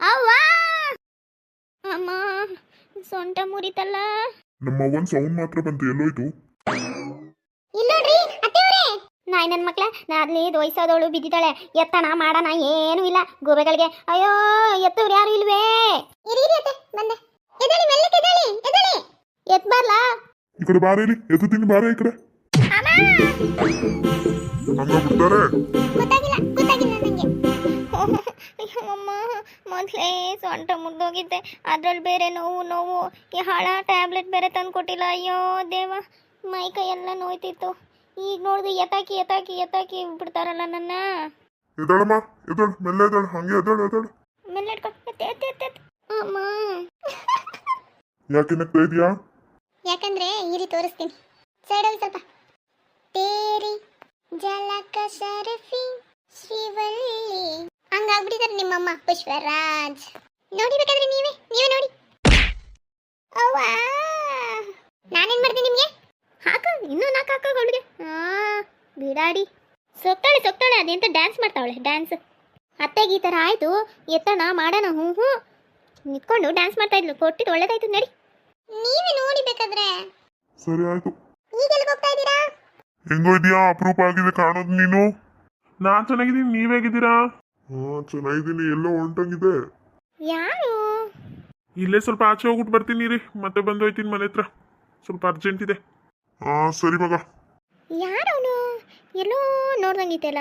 ಅವ್ವ! ಅಮ್ಮ ಸೊಂಟ ಮುರಿತಲ್ಲ. ನಮ್ಮ ಅವ್ವನ್ ಸೌಂಡ್ ಮಾತ್ರ ಬಂತು ಎಲ್ಲೋಯ್ತು? ನಾಯಿ ನನ್ನ ಮಕ್ಳ ನಾದ್ಲಿ ವಯಸ್ಸಾದವಳು ಬಿದ್ದಿದ್ದಾಳೆ. ಎತ್ತಣ ಮಾಡಣ ಏನು ಇಲ್ಲ. ಗೋಬೆಗಳಿಗೆ ಅಯ್ಯೋ ಎತ್ತವ್ರು ಯಾರು ಇಲ್ವೇ? ಎತ್ ಬರ್ಲಾ? ಈ ಕಡೆ ಬಾರ ಇಲ್ಲಿ ಎತ್ತುತ್ತೀನಿ ಬಾರ ಈ ಕಡೆ. ಹಂಗ ಬಿಡ್ತಾರೆ? ಗೊತ್ತಾಗಿಲ್ಲ. ಅಮ್ಮ ಮೊದಲೇ ಸೊಂಟ ಮುರಿದೋಗಿದ್ದೆ ಅದ್ರಲ್ಲಿ ಬೇರೆ ನೋವು ನೋವು. ಈ ಹಳ ಟ್ಯಾಬ್ಲೆಟ್ ಬೇರೆ ತಂದು ಕೊಟ್ಟಿಲ್ಲ. ಅಯ್ಯೋ ದೇವ ಮೈ ಕೈ ಎಲ್ಲ ನೋಯ್ತಿತ್ತು. ಈಗ ನೋಡಿದ್ರೆ ಎತ್ತಾಕಿ ಎತ್ತಾಕಿ ಎತ್ತಾಕಿ ಬಿಡ್ತಾರಲ್ಲ ನನ್ನ. ಎದಳಮ್ಮ ಎದಳು ಮೆಲ್ಲ ಎದಳು ಹಂಗೆ ಎದಳು ಎದಳು. ಅಮ್ಮ. ಯಾಕೆ ನಗ್ತಾ ಇದೀಯಾ? ಯಾಕಂದ್ರೆ ಇರಿ ತೋರಿಸ್ತೀನಿ. ಸೈಡಲ್ಲಿ ಸ್ವಲ್ಪ. ತೇರಿ ಜಲಕ ಶರಫಿ ಶ್ರೀವಳ್ಳಿ ಹಂಗಾಗ್ಬಿಟ್ಟಿದ್ದಾರೆ ನಿಮ್ಮಮ್ಮ. ಪುಷ್ಪರಾಜ್. ನೋಡಿ ಬೇಕಾದ್ರೆ ನೀವೇ ನೀವೇ ನೋಡಿ. ಅವ್ವಾ. ನಾನೇನ್ ಮಾಡ್ದೆ ನಿಮ್ಗೆ? ಹಾಕ ಇನ್ನೂ ನಾಲ್ಕು ಹಾಕ ಅವಳಿಗೆ ಬಿಡಾಡಿ. ಸೊಕ್ತಾಳೆ ಸೊಕ್ತಾಳೆ ಅದೆಂತ ಡ್ಯಾನ್ಸ್ ಮಾಡ್ತಾವಳೆ ಡ್ಯಾನ್ಸ್ ಅತ್ತೆಗೆ ಈ ಥರ ಆಯಿತು ಎತ್ತಣ ಮಾಡೋಣ ಹ್ಞೂ ಹ್ಞೂ. ನಿಂತ್ಕೊಂಡು ಡ್ಯಾನ್ಸ್ ಮಾಡ್ತಾ ಇದ್ಲು ಕೊಟ್ಟಿದ್ದು ಒಳ್ಳೇದಾಯ್ತು ನಡಿ. ನೀವೇ ನೋಡಿ ಬೇಕಾದ್ರೆ. ಸರಿ ಆಯ್ತು. ಈಗ ಎಲ್ಲಿಗೆ ಹೋಗ್ತಾ ಇದ್ದೀರಾ? ಹೆಂಗೋ ಇದೆಯಾ ಅಪರೂಪ ಆಗಿದೆ ಕಾಣೋದು ನೀನು. ನಾನ್ ಚೆನ್ನಾಗಿದ್ದೀನಿ ನೀವ್ ಹೇಗಿದ್ದೀರಾ ಹಾ ಚೆನ್ನಾಗಿದ್ದೀನಿ. ಎಲ್ಲೋ ಹೊಂಟಂಗಿದೆ. ಯಾರು? ಇಲ್ಲೇ ಸ್ವಲ್ಪ ಆಚೆ ಹೋಗ್ಬಿಟ್ಟು ಬರ್ತೀನಿ ರೀ. ಮತ್ತೆ ಬಂದು ಹೋಯ್ತೀನಿ ಮನೆ ಹತ್ರ. ಸ್ವಲ್ಪ ಅರ್ಜೆಂಟ್ ಇದೆ. ಹಾ ಸರಿ ಮಗ. ಯಾರು ಅವನು ಎಲ್ಲೋ ನೋಡ್ದಂಗಿತ್ತಲ್ಲ?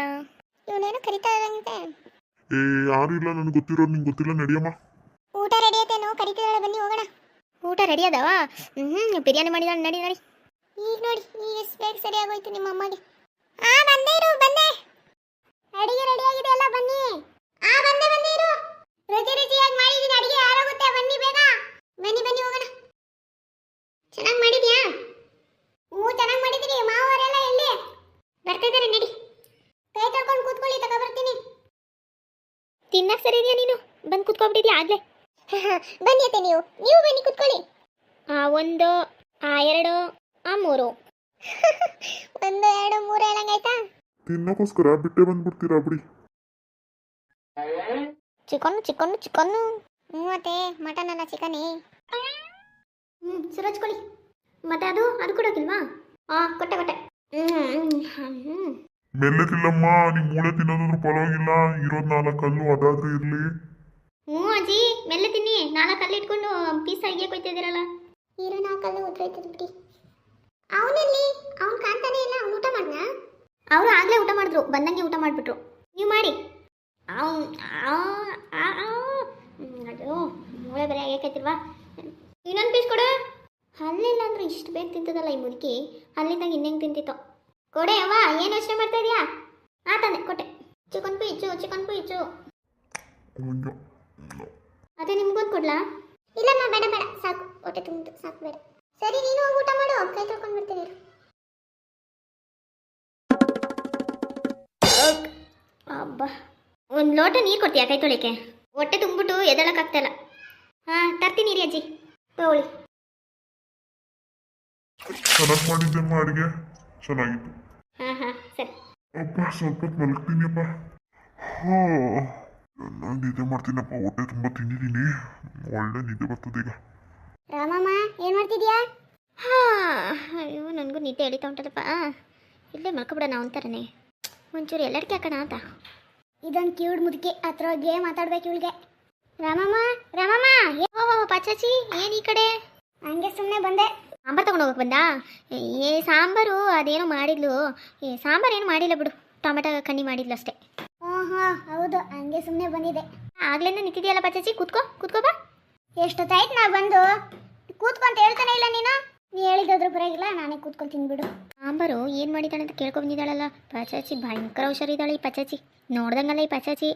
ಇವನೇನೋ ಕರಿತಾ ಇರಂಗಿದೆ ಏ ಯಾರು ಇಲ್ಲ? ನನಗೆ ಗೊತ್ತಿರೋದು ನಿಂಗೆ ಗೊತ್ತಿಲ್ಲ. ನಡಿಯಮ್ಮ. ಊಟ ರೆಡಿ ಐತೇನೋ ಕರಿತಿದ್ದಾಳೆ. ಬನ್ನಿ ಹೋಗೋಣ. ಊಟ ರೆಡಿ ಅದಾವ? ಹ್ಞೂ ಬಿರಿಯಾನಿ ಮಾಡಿದಾಳೆ. ನಡಿ ನಡಿ. ಈಗ ನೋಡಿ ಈಗ ಎಷ್ಟು ಬೇಗ ಸರಿ ಆಗೋಯ್ತು ನಿಮ್ಮ ಅಮ್ಮಗೆ. ಆ ಬಂದೇ ಇರು ಬಂದೆ. ಅಡಿಗೆ ರೆಡಿ ಆಗಿದೆ ಎಲ್ಲ ಬನ್ನಿ. ಆ, ಬಂದೆ ಬನ್ನಿ ಇರು. ರುಚಿ ರುಚಿಯಾಗಿ ಮಾಡಿದೀನಿ ಅಡಿಗೆ ಯಾರಾಗುತ್ತೆ ಬನ್ನಿ ಬೇಗ. ಬನ್ನಿ ಬನ್ನಿ, ಹೋಗೋಣ. ಚೆನ್ನಾಗಿ ಮಾಡಿದ್ಯಾ? ಹ್ಞೂ, ಚೆನ್ನಾಗಿ ಮಾಡಿದ್ದೀನಿ. ಮಾವರೆಲ್ಲ ಎಲ್ಲಿ? ಬರ್ತಾ ಇದ್ದಾರೆ, ನಡಿ. ಕೈ ತೊಳ್ಕೊಂಡು ಕೂತ್ಕೊಳ್ಳಿ ತಗೋ ಬರ್ತೀನಿ ತಿನ್ನಕ್ ಸರಿ ಇದೆಯಾ ನೀನು? ಬಂದು ಕೂತ್ಕೊಂಡ್ಬಿಟ್ಟಿದ್ಯಾ ಆಗ್ಲೇ? ಬನ್ನಿ ಅತ್ತೆ, ನೀವು. ನೀವು ಬನ್ನಿ, ಕೂತ್ಕೊಳ್ಳಿ. ಆ, ಒಂದು, ಆ, ಎರಡು, ಆ, ಮೂರು. ಒಂದು, ಎರಡು, ಮೂರು, ಹೇಳಂಗಾಯ್ತಾ? ತಿನ್ನೋಕ್ಕೋಸ್ಕರ ಬಿಟ್ಟೆ ಬಂದ್ಬಿಡ್ತೀರಾ ಬಿಡಿ. ಚಿಕನ್ ಚಿಕನ್ ಚಿಕನ್ ಅತ್ತೆ ಮಟನ್ ಅಲ್ಲ ಚಿಕನ್ ಹ್ಞೂ ಕೊಳಿ ಮತ್ತೆ ಅದು ಅದು ಕೊಡೋಕಿಲ್ವಾ? ಹಾಂ ಕೊಟ್ಟೆ ಕೊಟ್ಟೆ. ಹ್ಞೂ ತಿಲ್ಲಮ್ಮ ಮೆಲ್ಲಕ್ಕಿಲ್ಲಮ್ಮ ನಿಮ್ ಮೂಳೆ ತಿನ್ನೋದಾದ್ರೂ ಪರವಾಗಿಲ್ಲ ಇರೋದ್ ನಾಲ್ಕಲ್ಲು ಅದಾದ್ರೂ ಇರ್ಲಿ. ಹ್ಞೂ ಅಜ್ಜಿ ಮೆಲ್ಲ ತಿನ್ನಿ. ನಾಲ್ಕು ಕಲ್ಲು ಇಟ್ಕೊಂಡು ಪೀಸ್ ಆಗಿ ಕೊಯ್ತಿದ್ದೀರಲ್ಲ ನಾಲ್ಕು ಕಲ್ಲು ಉದ್ರೈತದ ಬಿಡಿ. ಅವನಲ್ಲಿ ಅವ್ನು ಕಾಣ್ತಾನೆ ಇಲ್ಲ ಅವ್ನು ಅವರು ಆಗಲೇ ಊಟ ಮಾಡಿದ್ರು ಬಂದಂಗೆ ಊಟ ಮಾಡಿಬಿಟ್ರು. ನೀವು ಮಾಡಿ. ಅದು ಮೂಳೆ ಬರೀ ಆಗೈತಿಲ್ವಾ ಇನ್ನೊಂದು ಪೀಸ್ ಕೊಡು. ಹಲ್ಲಿಲ್ಲ ಅಂದ್ರೆ ಇಷ್ಟು ಬೇಗ ತಿಂತದಲ್ಲ ಈ ಮುದುಕಿ ಹಲ್ಲಿದ್ದಾಗ ಇನ್ನೇನು ತಿಂತಿತ್ತು. ಕೊಡೆ ಅವ್ವ ಏನು ಯೋಚನೆ ಮಾಡ್ತಾ ಇದೆಯಾ? ಆ ತಂದೆ ಕೊಟ್ಟೆ. ಚಿಕನ್ ಪೀಚು ಚಿಕನ್ ಪೀಚು. ಅದೇ ನಿಮ್ಗೊಂದು ಕೊಡ್ಲಾ? ಇಲ್ಲಮ್ಮ ಬೇಡ ಬೇಡ. ಸಾಕು ಹೊಟ್ಟೆ ತುಂಬ ಸಾಕು ಬೇಡ. ಸರಿ ನೀನು ಹೋಗಿ ಊಟ ಮಾಡು. ಕೈ ತೊಳ್ಕೊಂಡು ಬರ್ತೀನಿ ಅಬ್ಬಾ. ಒಂದು ಲೋಟ ನೀರು ಕೊಡ್ತೀಯಾ ಕೈ ತೊಳಿಕೆ ಹೊಟ್ಟೆ ತುಂಬಿಟ್ಟು ಎದಳಕ್ಕಾಗ್ತಾಯಿಲ್ಲ ಹಾಂ ತರ್ತೀನಿ ರೀ ಅಜ್ಜಿ. ತೋಳಿ. ಚೆನ್ನಾಗಿ ಮಾಡಿದ್ದೆಮ್ಮ ಅಡಿಗೆ. ಚೆನ್ನಾಗಿತ್ತು. ಹಾಂ ಹಾಂ ಸರಿ. ಅಪ್ಪ ಸ್ವಲ್ಪ ಹೊತ್ತು ಮಲಗ್ತೀನಿಯಪ್ಪ. ಹಾ ನಾನು ನಿದ್ದೆ ಮಾಡ್ತೀನಪ್ಪ. ಹೊಟ್ಟೆ ತುಂಬ ತಿಂದಿದ್ದೀನಿ. ಒಳ್ಳೆ ನಿದ್ದೆ ಬರ್ತದೆ ಈಗ. ರಾಮಮ್ಮ ಏನು ಮಾಡ್ತಿದ್ಯಾ? ಹಾ ಅಯ್ಯೋ ನನಗೂ ನಿದ್ದೆ ಎಳಿತಾ ಉಂಟಲ್ಲಪ್ಪ. ಇಲ್ಲೇ ಮಲ್ಕೊಬಿಡೋಣ ಒಂಚೂರು ಎಲ್ಲರಿಕೆ ಹಾಕೋಣ ಅಂತ. ಇದೊಂದು ಕಿವಿಡ್ ಮುದುಕಿ ಹತ್ರಗೆ ಮಾತಾಡ್ಬೇಕು ಇವಳಿಗೆ. ರಾಮಮ್ಮ ರಾಮಮ್ಮ ಓ ಪಚಾಚಿ ಏನು ಈ ಕಡೆ? ಹಂಗೆ ಸುಮ್ಮನೆ ಬಂದೆ. ಸಾಂಬಾರು ತಗೊಂಡು ಹೋಗಕ್ಕೆ ಬಂದಾ? ಏ ಸಾಂಬಾರು ಅದೇನೋ ಮಾಡಿದ್ಲು. ಏ ಸಾಂಬಾರು ಏನು ಮಾಡಿಲ್ಲ ಬಿಡು. ಟೊಮೆಟೊ ಕಣ್ಣಿ ಮಾಡಿದ್ಲು ಅಷ್ಟೇ. ಹಾಂ ಹಾಂ ಹೌದು ಹಂಗೆ ಸುಮ್ಮನೆ ಬಂದಿದೆ. ಆಗ್ಲಿಂದ ನಿಂತಿದೆಯಲ್ಲ ಪಚಾಚಿ? ಕೂತ್ಕೋ ಕೂತ್ಕೋ ಬಾ. ಎಷ್ಟೊತ್ತಾಯ್ತು ನಾ ಬಂದು? ಕೂತ್ಕೊಂತ ಹೇಳ್ತಾನೆ ಇಲ್ಲ ನೀನು? ನೀ ಹೇಳಿದ್ರು ಪರವಾಗಿಲ್ಲ ನಾನೇ ಕೂತ್ಕೊಂಡು ತಿನ್ಬಿಡು ಸಾಂಬಾರು ಏನು ಮಾಡಿದ್ದಾಳೆ ಅಂತ ಕೇಳ್ಕೊ ಬಂದಿದ್ದಾಳಲ್ಲ ಪಚಾಚಿ ಭಯಂಕರ ಹುಷಾರಿದ್ದಾಳೆ ಈ ಪಚಾಚಿ. ನೋಡ್ದಂಗಲ್ಲ ಈ ಪಚಾಚಿ.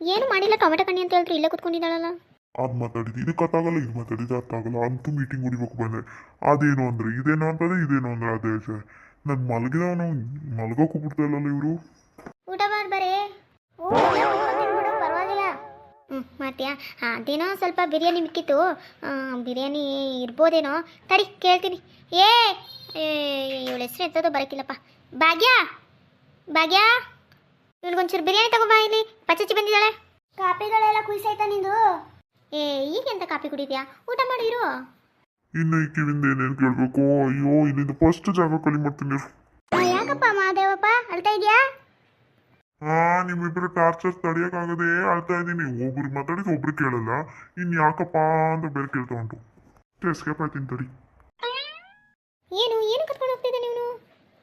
ಏನು ಮಾಡಿಲ್ಲ ಟೊಮೆಟೊ ಕಣ್ಣಿ ಅಂತ ಹೇಳಿದ್ರು ಇಲ್ಲೇ ಕೂತ್ಕೊಂಡಿದ್ದಾಳಲ್ಲ. ಅದು ಮಾತಾಡಿದ್ದು ಇದಕ್ಕೆ ಅರ್ಥಾಗಲ್ಲ ಇದು ಮಾತಾಡಿದ್ದು ಅರ್ಥ ಆಗಲ್ಲ ಅಂತೂ ಮೀಟಿಂಗ್ ಹೊಡಿಬೇಕು ಬಂದೆ ಅದೇನು ಅಂದರೆ ಇದೇನು ಅಂತದೆ ಇದೇನು ಅಂದ್ರೆ ಅದೇ ನಾನು ಮಲಗಿದವನು ಮಲ್ಗೋಕೆ ಬಿಡ್ತಾ ಇಲ್ಲಲ್ಲ ಇವರು. ಊಟ ಮಾಡ್ಬಾರೇ ಪರವಾಗಿಲ್ಲ. ಹ್ಞೂ ಮಾಡ್ತೀಯಾ? ಅದೇನೋ ಸ್ವಲ್ಪ ಬಿರಿಯಾನಿ ಮಿಕ್ಕಿತ್ತು. ಬಿರಿಯಾನಿ ಇರ್ಬೋದೇನೋ. ತಡಿ ಕೇಳ್ತೀನಿ. ಏ ಇವಳ ಹೆಸರು ಎತ್ತೋದು ಬರೋಕ್ಕಿಲ್ಲಪ್ಪ ಭಾಗ್ಯ? ಭಾಗ್ಯ? ಇವ್ಳಿಗೊಂಚೂರು ಬಿರಿಯಾನಿ ತಗೋಬಾ ಇಲ್ಲಿ. ಪಚ್ಚಚ್ಚಿ ಬಂದಿದ್ದಾಳೆ. ಕಾಪಿಗಳೆಲ್ಲ ಕುಯ್ಸೈತಾ ನಿಂದು? ಏ ಈಗೆಂತ ಕಾಪಿ ಕುಡಿದ್ಯಾ? ಊಟ ಮಾಡಿರು? ಇನ್ನು ಈ ಕಿವಿಂದ ಏನೇನು ಕೇಳಬೇಕು? ಅಯ್ಯೋ ಇಲ್ಲಿಂದ ಫಸ್ಟ್ ಜಾಗ ಖಾಲಿ ಮಾಡ್ತೀನಿ. ಯಾಕಪ್ಪ ಮಹಾದೇವಪ್ಪ? ಅಳ್ತಾ ಇದೆಯಾ? ಹಾ ನಿಮ್ಮಿಬ್ರು ಟಾರ್ಚರ್ ತಡಿಯಕ್ಕಾಗದೆ ಅಳ್ತಾ ಇದ್ದೀನಿ. ಒಬ್ರು ಮಾತಾಡಿದ ಒಬ್ರು ಕೇಳಲ್ಲ. ಇನ್ ಯಾಕಪ್ಪ ಅಂತ ಬೇರೆ ಕೇಳ್ತಾ ಉಂಟು. ಎಸ್ಕೇಪ್ ಆಯ್ತೀನಿ ತಡಿ ಏನು ಏನು ಕರ್ಕೊಂಡು ಹೋಗ್ತಿದ್ದೆ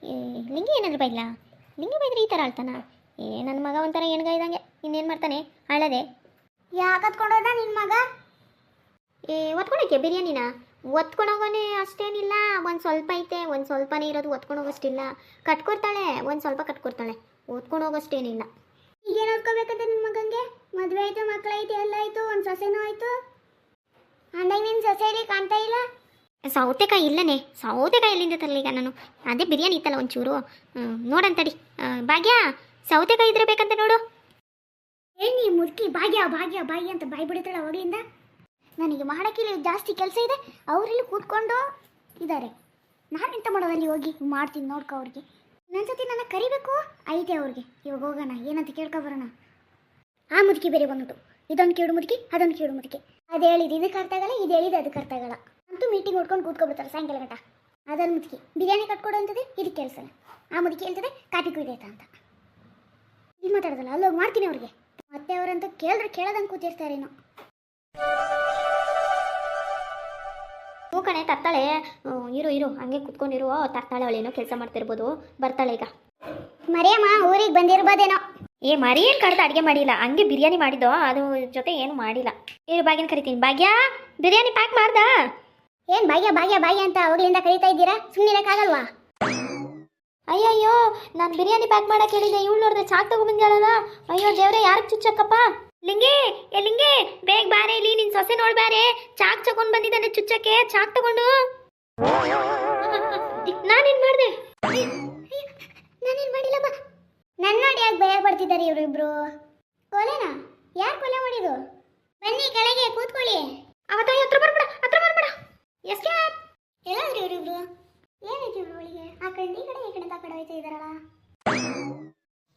ಏ ಲಿಂಗಿ ಏನಾದ್ರು ಬೈಲ್ಲ ಲಿಂಗಿ ಬೈದ್ರೆ ಈ ಥರ ಆಳ್ತಾನ? ಏ ನನ್ನ ಮಗ ಒಂಥರ ಏನ್ಗ ಇದ್ದಂಗೆ. ಇನ್ನೇನು ಮಾಡ್ತಾನೆ? ಅಳದೆ ಯಾಕೆ ಕತ್ಕೊಂಡೋದ ನಿನ್ನ ಮಗ? ಏ ಒತ್ಕೊಳಕ್ಕೆ ಬಿರಿಯಾನಿನ? ಒತ್ಕೊಂಡೋಗೋನೆ ಅಷ್ಟೇನಿಲ್ಲ. ಒಂದು ಸ್ವಲ್ಪ ಐತೆ ಒಂದು ಸ್ವಲ್ಪನೇ ಇರೋದು ಒತ್ಕೊಂಡು ಹೋಗೋಷ್ಟಿಲ್ಲ. ಕಟ್ಕೊಡ್ತಾಳೆ ಒಂದು ಸ್ವಲ್ಪ ಕಟ್ಕೊಡ್ತಾಳೆ. ಓದ್ಕೊಂಡು ಹೋಗೋಷ್ಟೇನಿಲ್ಲ. ಈಗೇನು ಓದ್ಕೋಬೇಕಂತ ನಿಮ್ಮ ಮಗಂಗೆ? ಮದುವೆ ಆಯಿತು ಮಕ್ಕಳೈತೆ ಎಲ್ಲ ಆಯಿತು ಒಂದು ಸೊಸೆನೂ ಆಯಿತು? ಅಂದಾಗ ನಿನ್ನ ಸೊಸೆಯಲ್ಲಿ ಕಾಣ್ತಾ ಇಲ್ಲ? ಸೌತೆಕಾಯಿ ಇಲ್ಲನೇ ಸೌತೆಕಾಯಿ ಎಲ್ಲಿಂದ ತರಲಿ ಈಗ ನಾನು? ಅದೇ ಬಿರಿಯಾನಿ ಇತ್ತಲ್ಲ ಒಂಚೂರು. ನೋಡಂತಡಿ ಭಾಗ್ಯ ಸೌತೆಕಾಯಿ ಇದ್ರೆ ಬೇಕಂತ ನೋಡು. ಏನಿ ಮುದುಕಿ ಭಾಗ್ಯ ಭಾಗ್ಯ ಭಾಗ್ಯ ಅಂತ ಬಾಯಿ ಬಿಡ್ತಾಳೆ ಅವಾಗಲಿಂದ. ನನಗೆ ಮಾಡಕ್ಕಿಲ್ಲ ಜಾಸ್ತಿ ಕೆಲಸ ಇದೆ. ಅವರೆಲ್ಲಿ ಕೂತ್ಕೊಂಡು ಇದ್ದಾರೆ ನಾನು ಎಂತ ಮಾಡೋದಲ್ಲಿ ಹೋಗಿ? ಮಾಡ್ತೀನಿ, ನೋಡ್ಕೊ ಅವ್ರಿಗೆ. ಇನ್ನೊಂದ್ಸತಿ ನನ್ನ ಕರಿಬೇಕು? ಐತೆ ಅವ್ರಿಗೆ. ಇವಾಗ ಹೋಗೋಣ, ಏನಂತ ಕೇಳ್ಕೊ ಬರೋಣ. ಆ ಮುದುಕಿ ಬೇರೆ ಬಂದ್ಬಿಟ್ಟು. ಇದೊಂದು ಕೇಳು ಮುದುಕಿ, ಅದೊಂದು ಕೇಳು ಮುದುಕಿ. ಅದು ಹೇಳಿದ ಇದಕ್ಕೆ ಅರ್ಥ ಆಗಲ್ಲ, ಇದು ಹೇಳಿದ ಅದಕ್ಕೆ ಅರ್ಥ ಆಗಲ್ಲ. ಅಂತೂ ಮೀಟಿಂಗ್ ಹೊಡ್ಕೊಂಡು ಕೂತ್ಕೊಬಿಡ್ತಾರೆ ಸಾಯಂಕಾಲ ಗಂಟ. ಅದನ್ನು ಮುದುಕಿ, ಬಿರಿಯಾನಿ ಕಟ್ಕೊಡು ಅಂತದೆ, ಇದಕ್ಕೆ ಕೇಳಿಸಲ್ಲ ಆ ಮುದುಕಿ ಹೇಳ್ತದೆ, ಕಾಫಿ ಕುಯ್ದೈತ ಅಂತ. ಇದು ಮಾತಾಡೋದಲ್ಲ, ಅಲ್ಲೋಗಿ ಮಾಡ್ತೀನಿ ಅವ್ರಿಗೆ. ಮತ್ತೆ ಅವರಂತೂ ಕೇಳಿದ್ರೆ ಕೇಳದಂಗೆ ಕೂತಿರ್ತಾರೇನೋ ಹ್ಞೂ ಕಣೆ, ತರ್ತಾಳೆ. ಇರು ಇರು, ಹಂಗೆ ಕುತ್ಕೊಂಡಿರು. ತರ್ತಾಳೆ ಅವಳೇನೋ ಕೆಲಸ ಮಾಡ್ತಿರ್ಬೋದು. ಬರ್ತಾಳೆ ಈಗ. ಮರಿಯಮ್ಮ, ಊರಿಗೆ ಬಂದಿರ್ಬೋದೇನೋ. ಏ, ಮರಿ ಏನು ಕಡ್ದು ಅಡುಗೆ ಮಾಡಿಲ್ಲ. ಹಂಗೆ ಬಿರಿಯಾನಿ ಮಾಡಿದ್ದೋ, ಅದು ಜೊತೆ ಏನು ಮಾಡಿಲ್ಲ. ಏ ಬಾಗಿನ ಕರಿತೀನಿ. ಭಾಗ್ಯ, ಬಿರಿಯಾನಿ ಪ್ಯಾಕ್ ಮಾಡ್ದಾ? ಏನು ಭಾಗ್ಯ ಭಾಗ್ಯ ಭಾಗ್ಯ ಅಂತ ಅವಾಗಲಿಂದ ಕರೀತಾ ಇದ್ದೀರಾ? ಸುಮ್ಮನೆ ಇರೋಕ್ಕಾಗಲ್ವಾ ಅಯ್ಯಯ್ಯೋ ನಾನು ಬಿರಿಯಾನಿ ಪ್ಯಾಕ್ ಮಾಡಕ್ಕೆ ಹೇಳಿದ್ದೆ ಇವಳು ನೋಡಿದ್ರೆ ಚಾಕ್ ತಗೊಂಡ್ಬಂದ್ಯಾಳಲ್ಲ ಅಯ್ಯೋ ದೇವ್ರೆ ಯಾರಿಗೆ ಚುಚ್ಚಕ್ಕಪ್ಪ? ಲಿಂಗೇ ಏ ಲಿಂಗೆ ಬೇಗ ಬಾರೆ ಇಲ್ಲಿ ನಿನ್ ಸೊಸೆ ನೋಡ್ಬಾರೆ ಚಾಕ್ ತಗೊಂಡ್ ಬಂದಿದ್ದಾನೆ ಚುಚ್ಚಕ್ಕೆ ಚಾಕ್ ತಗೊಂಡು. ನಾನೇನ್ ಮಾಡ್ದೆ? ನಾನೇನ್ ಮಾಡಿಲ್ಲ ಬಾ ನನ್ನ ನೋಡಿ ಯಾಕೆ ಭಯ ಪಡ್ತಿದ್ದಾರೆ ಇವರಿಬ್ರು? ಕೊಲೆನಾ? ಯಾರು ಕೊಲೆ ಮಾಡಿದ್ರು ಬನ್ನಿ ಕೆಳಗೆ ಕೂತ್ಕೊಳ್ಳಿ. ಅವತ್ತ ಹತ್ರ ಬರ್ಬೇಡ ಹತ್ರ ಬರ್ಬೇಡ. ಎಸ್ಕೆ ಎಲ್ಲಾದ್ರೂ ಇವರಿಬ್ರು ಏನಾಯ್ತು ಇವ್ರ ಒಳಗೆ ಆ ಕಡೆ, ಈ ಕಡೆ ಈ ಕಡೆ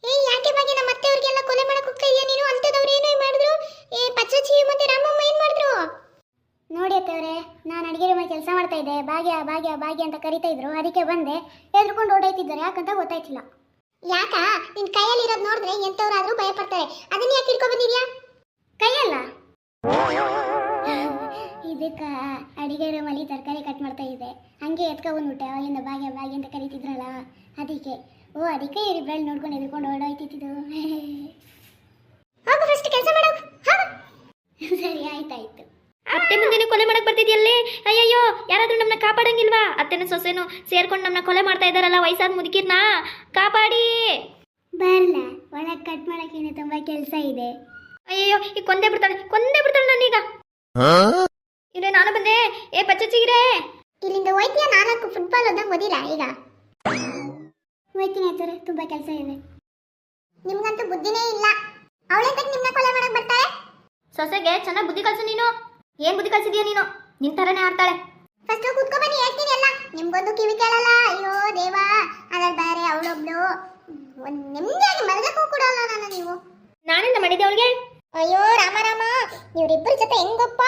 ಏ, ಯಾಕೆ ಬಗ್ಗೆ ನಮ್ಮ ಅತ್ತೆಯವ್ರಿಗೆಲ್ಲ ಕೊಲೆ ಮಾಡಕ್ ಹೋಗ್ತಾ ಇದೀಯ ನೀನು? ಅಂತದವ್ರು ಏನೋ ಮಾಡಿದ್ರು. ಏ ಪಚ್ಚಚ್ಚಿ ಮತ್ತೆ ರಾಮಮ್ಮ ಏನ್ ಮಾಡಿದ್ರು? ನೋಡಿ ಅತ್ತವ್ರೆ ನಾನು ಅಡಿಗೆ ಕೆಲಸ ಮಾಡ್ತಾ ಇದ್ದೆ. ಭಾಗ್ಯ ಭಾಗ್ಯ ಭಾಗ್ಯ ಅಂತ ಕರಿತಾ ಅದಕ್ಕೆ ಬಂದೆ. ಎದ್ರುಕೊಂಡು ಓಡಾಯ್ತಿದ್ದಾರೆ. ಯಾಕಂತ ಗೊತ್ತಾಯ್ತಿಲ್ಲ. ಯಾಕ? ನಿನ್ ಕೈಯಲ್ಲಿ ಇರೋದು ನೋಡಿದ್ರೆ ಎಂತವ್ರಾದ್ರೂ ಭಯ ಪಡ್ತಾರೆ ಅದನ್ನ ಯಾಕೆ ಇಟ್ಕೊ ಬಂದಿದ್ಯಾ? ಕೈಯಲ್ಲ? ಇದಕ್ಕ ಅಡಿಗೆ ರೂಮಲ್ಲಿ ತರಕಾರಿ ಕಟ್ ಮಾಡ್ತಾ ಇದ್ದೆ. ಹಂಗೆ ಎತ್ಕೊಂಡ್ಬಿಟ್ಟೆ ಅವಾಗಿಂದ ಭಾಗ್ಯ ಭಾಗ್ಯ ಅಂತ ಕರಿತಿದ್ರಲ್ಲ ಅದಕ್ಕೆ. ಓ ಅದಕ್ಕೆ ಇವರಿಬ್ಬರಲ್ಲಿ ನೋಡ್ಕೊಂಡು ಎದ್ಕೊಂಡು ಓಡೋಯ್ತಿದ್ದು ಹೋಗು ಫಸ್ಟ್ ಕೆಲಸ ಮಾಡು. ಹೋಗು. ಸರಿ ಆಯ್ತಾಯ್ತು. ಅತ್ತೆ ಮುಂದೆನೇ ಕೊಲೆ ಮಾಡಕ್ ಬರ್ತಿದ್ಯಲ್ಲೇ? ಅಯ್ಯಯ್ಯೋ ಯಾರಾದ್ರೂ ನಮ್ಮನ್ನ ಕಾಪಾಡಂಗಿಲ್ವಾ? ಅತ್ತೆನ ಸೊಸೆನು ಸೇರ್ಕೊಂಡು ನಮ್ಮನ್ನ ಕೊಲೆ ಮಾಡ್ತಾ ಇದಾರಲ್ಲ ವಯಸ್ಸಾದ ಮುದುಕಿರ್ನ? ಕಾಪಾಡಿ! ಬರಲ್ಲ ಒಳಗೆ ಕಟ್ ಮಾಡಕ್ಕೇನೆ ತುಂಬಾ ಕೆಲಸ ಇದೆ. ಅಯ್ಯಯ್ಯೋ ಈಗ ಕೊಂದೇ ಬಿಡ್ತಾಳೆ ಕೊಂದೇ ಬಿಡ್ತಾಳೆ ನಾನೀಗ ಇರೇ ನಾನು ಬಂದೆ. ಏ ಪಚ್ಚಚ್ಚಿಗಿರೇ ಇಲ್ಲಿಂದ ಹೋಯ್ತೀಯ ನಾಲ್ಕು ಫುಟ್ಬಾಲ್ ಓದಂಗೆ ಓದಿಲ್ಲ ಈಗ. ಹೋಯ್ತೀನಿ ಆಯ್ತಾರೆ ತುಂಬಾ ಕೆಲಸ ಇದೆ. ನಿಮ್ಗಂತೂ ಬುದ್ಧಿನೇ ಇಲ್ಲ. ಅವಳೇ ನಿಮ್ನ ಕೊಲೆ ಮಾಡಕ್ ಬರ್ತಾಳೆ? ಸೊಸೆಗೆ ಚೆನ್ನಾಗಿ ಬುದ್ಧಿ ಕಲ್ಸು ನೀನು. ಏನ್ ಬುದ್ಧಿ ಕಲ್ಸಿದ್ಯಾ ನೀನು? ನಿನ್ ತರನೇ ಆಡ್ತಾಳೆ. ಫಸ್ಟ್ ಕೂತ್ಕೊ ಬನ್ನಿ ಹೇಳ್ತೀನಿ ಎಲ್ಲ. ನಿಮ್ಗೊಂದು ಕಿವಿ ಕೇಳಲ್ಲ. ಅಯ್ಯೋ ದೇವಾ. ಅದ್ರಲ್ಲಿ ಬೇರೆ ಅವಳೊಬ್ಳು. ಒಂದ್ ನೆಮ್ಮದಿಯಾಗಿ ಮಲಗಕ್ಕೂ ಕೊಡಲ್ಲ ನಾನು ನೀವು. ನಾನೆಂತ ಮಾಡಿದ್ದೆ ಅವಳಿಗೆ? ಅಯ್ಯೋ ರಾಮ ರಾಮ ಇವರಿಬ್ಬರ ಜೊತೆ ಹೆಂಗಪ್ಪ?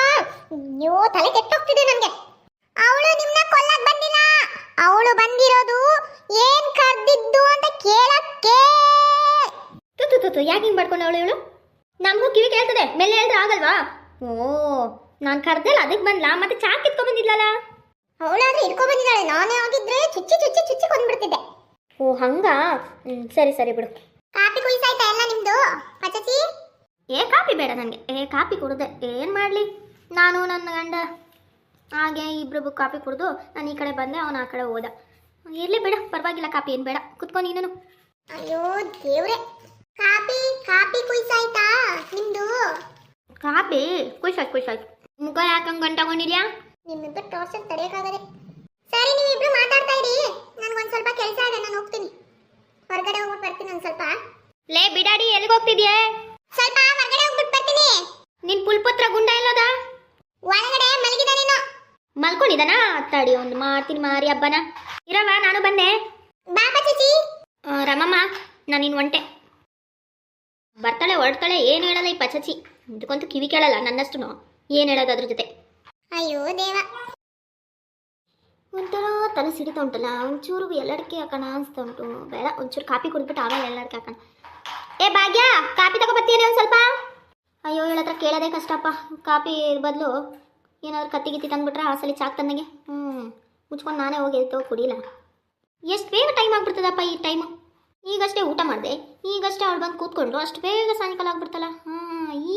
ಅಯ್ಯೋ ತಲೆ ಕೆಟ್ಟೋಗ್ತಿದೆ ನನಗೆ. ಅವಳು ನಿಮ್ಮನ್ನ ಕೊಲ್ಲಕ್ ಬಂದಿಲ್ಲ. ಅವಳು ಬಂದಿರೋದು ಏನ್ ಕರ್ದಿದ್ದು ಅಂತ ಕೇಳಕ್ಕೆ. ತು ತು ತು ಯಾಕೆ ಹಿಂಗ್ ಮಾಡ್ಕೊಂಡು ಅವಳು ಇವಳು? ನಮಗೂ ಕಿವಿ ಕೇಳ್ತದೆ ಮೇಲೆ ಹೇಳಿದ್ರೆ ಆಗಲ್ವಾ? ಓ ನಾನು ಕರ್ದಲ್ಲ ಅದಕ್ಕೆ ಬಂದ್ಲಾ? ಮತ್ತೆ ಚಾ ಕಿತ್ಕೊ ಬಂದಿದ್ಲಲ್ಲ? ಅವಳಾದ್ರೆ ಇಟ್ಕೊ ಬಂದಿದ್ದಾಳೆ. ನಾನೇ ಆಗಿದ್ರೆ ಚುಚ್ಚಿ ಚುಚ್ಚಿ ಚುಚ್ಚಿ ಕೊಂದ್ಬಿಡ್ತಿದ್ದೆ. ಓ ಹಂಗಾ? ಹ್ಮ್ ಸರಿ ಸರಿ ಬಿಡು. ಕಾಫಿ ಕುಯ್ಸಾಯ್ತಾ ಎಲ್ಲ ನಿಮ್ದು? ಬೇಡ ನನಗೆ. ಏ ಕಾಪಿ ಕುಡ್ದೆ. ಏನು ಮಾಡಲಿ? ನಾನು ನನ್ನ ಗಂಡ. ಹಾಗೆ ಇಬ್ಬರು ಕಾಪಿ ಕುಡಿದು ನಾನು ಈ ಕಡೆ ಬಂದೆ ಅವನು ಆ ಕಡೆ ಹೋದ. ಇರಲಿ ಬೇಡ ಪರವಾಗಿಲ್ಲ ಕಾಪಿ ಏನು ಬೇಡ. ಕುತ್ಕೊ ನೀನು ಅಯ್ಯೋ ದೇವ್ರೆ. ಕಾಪಿ ಕಾಪಿ ಕುಯ್ಸಾಯ್ತಾ ನಿಮ್ದು? ಕಾಪಿ? ಕುಯ್ಸಾಯ್ತು ಕುಯ್ಸಾಯ್ತು. ಮುಖ ಯಾಕಂಗ್ ಗಂಟಗೊಂಡಿದ್ಯಾ ನಿಮ್ಮಿಬ್ಬರು ಟಾರ್ಚರ್ ತಡೆಯೋಕ್ಕಾಗದೆ ಸರಿ ನೀವಿಬ್ರು ಮಾತಾಡ್ತಾ ಇರಿ. ನನ್ಗೊಂದು ಸ್ವಲ್ಪ ಕೆಲಸ ಇದೆ ನಾನು ಹೋಗ್ತೀನಿ. ಹೊರಗಡೆ ಹೋಗಿ ಬರ್ತೀನಿ ಒಂದು ಸ್ವಲ್ಪ. ಲೇ ಬಿಡಾಡಿ ಎಲ್ಲಿಗೆ ಹೋಗ್ತಿದ್ಯೇ? ಸ್ವಲ್ಪ ನಿನ್ ಪುಲ್ಪುತ್ರ ಗುಂಡ ಎಲ್ಲೋದ ಒಳಗಡೆ ಮಲಗಿದ ನೀನು ಮಲ್ಕೊಂಡಿದ್ದಾನಾ ತಡಿ ಒಂದು ಮಾಡ್ತೀನಿ ಮಾರಿ ಹಬ್ಬನ ಇರವ ನಾನು ಬಂದೆ ಬಾಬಾ ಚಚಿ ರಮಮ್ಮ ನಾನು ಇನ್ನು ಒಂಟೆ ಬರ್ತಾಳೆ ಬೈತಾಳೆ ಹೊಡ್ತಾಳೆ ಏನು ಹೇಳಲ್ಲ ಈ ಪಚಚಿ ಇದಕ್ಕಂತೂ ಕಿವಿ ಕೇಳಲ್ಲ ನನ್ನಷ್ಟು ಏನು ಹೇಳೋದು ಅದ್ರ ಜೊತೆ ಅಯ್ಯೋ ದೇವ ಒಂಥರ ತಲೆ ಸಿಡಿತಾ ಉಂಟಲ್ಲ ಒಂಚೂರು ಎಲ್ಲಡಿಕೆ ಹಾಕೋಣ ಅನಿಸ್ತಾ ಉಂಟು ಬೇಡ ಒಂಚೂರು ಕಾಪಿ ಕುಡಿದ್ಬಿಟ್ಟು ಆಮೇಲೆ ಎಲ್ಲಡಿಕೆ ಹಾಕೋಣ ಏ ಭಾಗ್ಯ ಕಾಪಿ ತಗೊಬರ್ತೀನಿ ಒಂದು ಸ್ವಲ್ಪ ಅಯ್ಯೋ ಇವಳ ಹತ್ರ ಕೇಳೋದೇ ಕಷ್ಟಪ್ಪ. ಕಾಪಿ ಬದಲು ಏನಾದ್ರು ಕತ್ತಿ ಗಿತ್ತಿ ತಂದ್ಬಿಟ್ರೆ ಆ ಸಲ ಚಾಕ್ ತಂದಂಗೆ? ಹ್ಞೂ ಮುಚ್ಕೊಂಡು ನಾನೇ ಹೋಗಿ ಎತ್ತೋ ಕುಡಿಲ್ಲ ಎಷ್ಟು ಬೇಗ ಟೈಮ್ ಆಗ್ಬಿಡ್ತದಪ್ಪ ಈ ಟೈಮು ಈಗಷ್ಟೇ ಊಟ ಮಾಡಿದೆ. ಈಗಷ್ಟೇ ಅವ್ಳು ಬಂದು ಕೂತ್ಕೊಂಡ್ರು ಅಷ್ಟು ಬೇಗ ಸಾಯಂಕಾಲ ಆಗ್ಬಿಡ್ತಲ್ಲ. ಹಾಂ ಈ